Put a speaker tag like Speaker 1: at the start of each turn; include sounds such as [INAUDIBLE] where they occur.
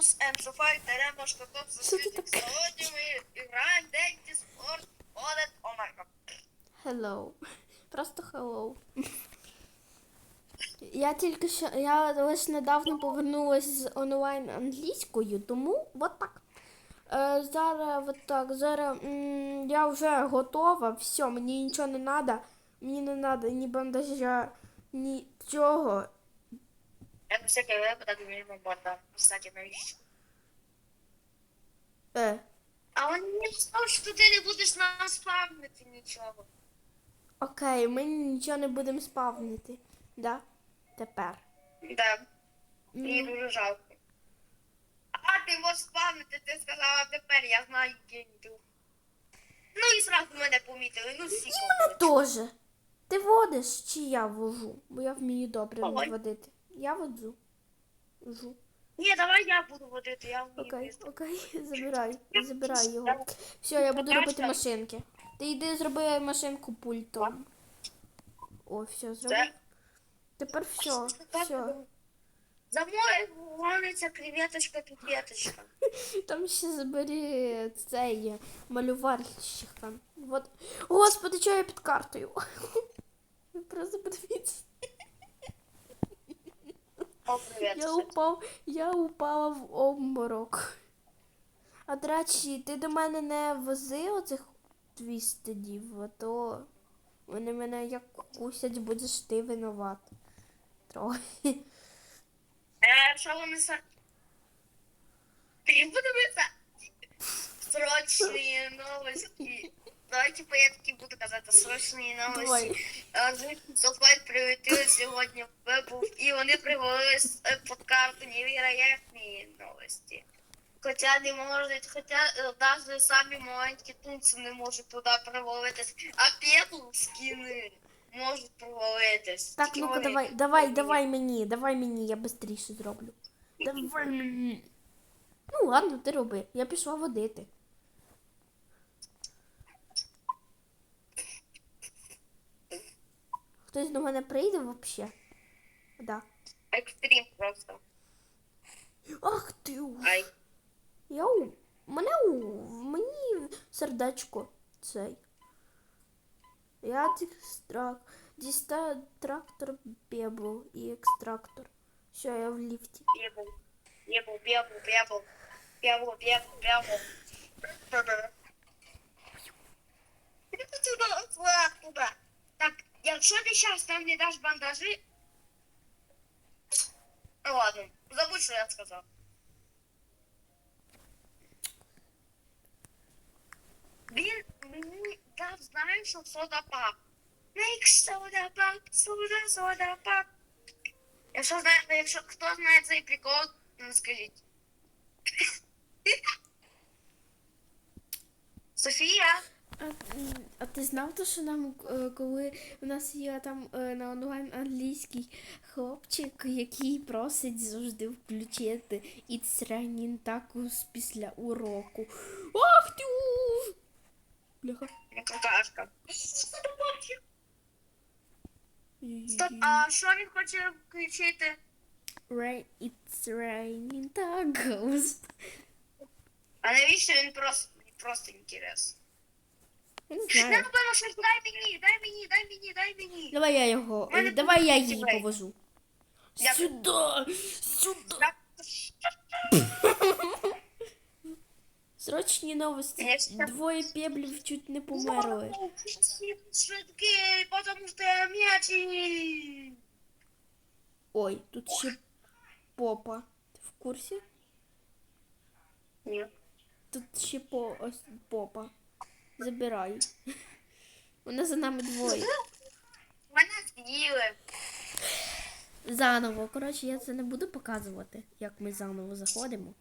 Speaker 1: Теремошка Топ
Speaker 2: Що це
Speaker 1: Сусідів.
Speaker 2: таке?
Speaker 1: Сьогодні ми граємо Денді Спорт Одет Омарка.
Speaker 2: Hello. Просто hello. Я тільки що, я лише недавно повернулася з онлайн англійською, тому от так. Е, зараз от так, зараз м, я вже готова, все, мені нічого не треба. Мені не треба ні бандажа, нічого.
Speaker 1: Я на всякий випадок візьму борда. Кстати, навіщо?
Speaker 2: Е,
Speaker 1: А він не сказав, що ти не будеш нас спавнити нічого.
Speaker 2: окей, ми нічого не будемо спавнити. Да? Тепер.
Speaker 1: Да. Мені дуже жалко. А ти можеш спавнити, ти сказала тепер, я знаю генду. Ну і зразу мене помітили, ну всі.
Speaker 2: Мене теж. Ти водиш чи я вожу? Бо я вмію добре
Speaker 1: Давай.
Speaker 2: водити. Я воджу. Вожу.
Speaker 1: Ні, давай я буду водити, я вмію
Speaker 2: Окей, окей, [LAUGHS] забирай, забирай його. Все, я буду робити машинки. Ти йди зроби машинку пультом. О, все, зробив. Тепер все, все.
Speaker 1: За мною гониться креветочка піпеточка. [LAUGHS]
Speaker 2: Там ще забери цей малювальщика. Вот. Господи, чого я під картою? [LAUGHS] Просто подивіться.
Speaker 1: О, привіт.
Speaker 2: Я упав, я упала в обморок. А до речі, ти до мене не вози оцих твістедів, а то вони мене як кусять, будеш ти винуват. Трохи.
Speaker 1: Е, що вони са... Ти подивися. Срочні новості. Давай, типу, я такі буду казати, срочні новості. Софлайт прилетіли сьогодні в вибув, і вони привели с- е, під карту невероятні новості. Хоча не можуть, хоча е, навіть самі маленькі тунці не можуть туди провалитись, а п'яту скіни можуть провалитись.
Speaker 2: Так, ну-ка,
Speaker 1: вони
Speaker 2: давай, давай, давай мені, давай мені, я швидше зроблю. [LAUGHS] Давай мені. Ну ладно, ти роби. Я пішла водити. Хтось до мене прийде взагалі? Да.
Speaker 1: Екстрім просто.
Speaker 2: Ах ти. уж.
Speaker 1: Ай.
Speaker 2: Я у мене у мені сердечко цей. Я екстрак. Діста трактор бебл і екстрактор. Все, я в ліфті.
Speaker 1: Бебу, бебу, бебу, бебу, бебу, бебу, якщо ти зараз нам не даш бандажі... Ну ладно, забудь, що я сказав. Він мені дав, знаєш, що сода пап. Make soda pop, soda, soda pop. Якщо знає, якщо хто знає цей прикол, ну скажіть. [LAUGHS] Софія,
Speaker 2: А, а ти знав то, що нам, е, коли у нас є там е, на онлайн англійський хлопчик, який просить завжди включити It's raining tacos після уроку. Ах ти! Бляха.
Speaker 1: какашка. Стоп, а що він хоче включити?
Speaker 2: Rain, it's raining tacos.
Speaker 1: А навіщо він просто просто інтерес?
Speaker 2: Я не
Speaker 1: Не
Speaker 2: знаю.
Speaker 1: напевно, дай мені, дай мені, дай мені, дай мені.
Speaker 2: Давай я його.
Speaker 1: Мене
Speaker 2: Давай я її
Speaker 1: тіпей.
Speaker 2: повожу.
Speaker 1: Я-
Speaker 2: Сюди! Сюди! [LAUGHS] Срочні новості.
Speaker 1: Я
Speaker 2: Двоє пеблів чуть не померли.
Speaker 1: Швидкий, потому що я м'ячий.
Speaker 2: Ой, тут ще попа. Ти в курсі?
Speaker 1: Ні.
Speaker 2: Тут ще по... ось попа. Забирай. Вона за нами двоє.
Speaker 1: Мене з'їли.
Speaker 2: Заново. Коротше, я це не буду показувати, як ми заново заходимо.